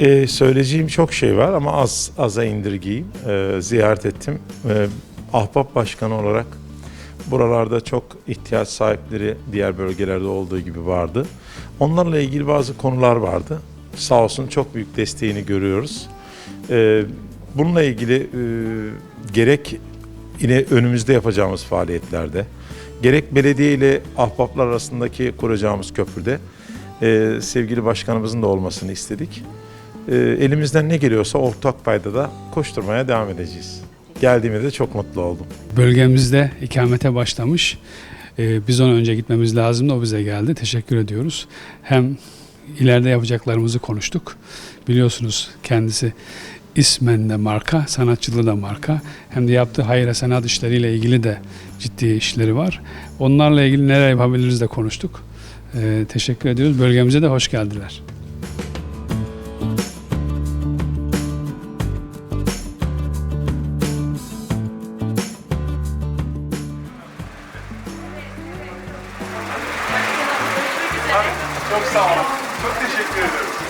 Ee, söyleyeceğim çok şey var ama az aza indirgeyeyim. Ee, ziyaret ettim. Ee, Ahbap Başkanı olarak buralarda çok ihtiyaç sahipleri diğer bölgelerde olduğu gibi vardı. Onlarla ilgili bazı konular vardı. Sağ olsun çok büyük desteğini görüyoruz. Ee, bununla ilgili e, gerek yine önümüzde yapacağımız faaliyetlerde, gerek belediye ile ahbaplar arasındaki kuracağımız köprüde e, sevgili başkanımızın da olmasını istedik. E, elimizden ne geliyorsa ortak payda da koşturmaya devam edeceğiz. Geldiğimde de çok mutlu oldum. Bölgemizde ikamete başlamış. Ee, biz ona önce gitmemiz lazımdı. O bize geldi. Teşekkür ediyoruz. Hem ileride yapacaklarımızı konuştuk. Biliyorsunuz kendisi ismen de marka, sanatçılığı da marka. Hem de yaptığı hayır sanat işleriyle ilgili de ciddi işleri var. Onlarla ilgili neler yapabiliriz de konuştuk. Ee, teşekkür ediyoruz. Bölgemize de hoş geldiler. Çok sağ olun. Çok teşekkür ederim.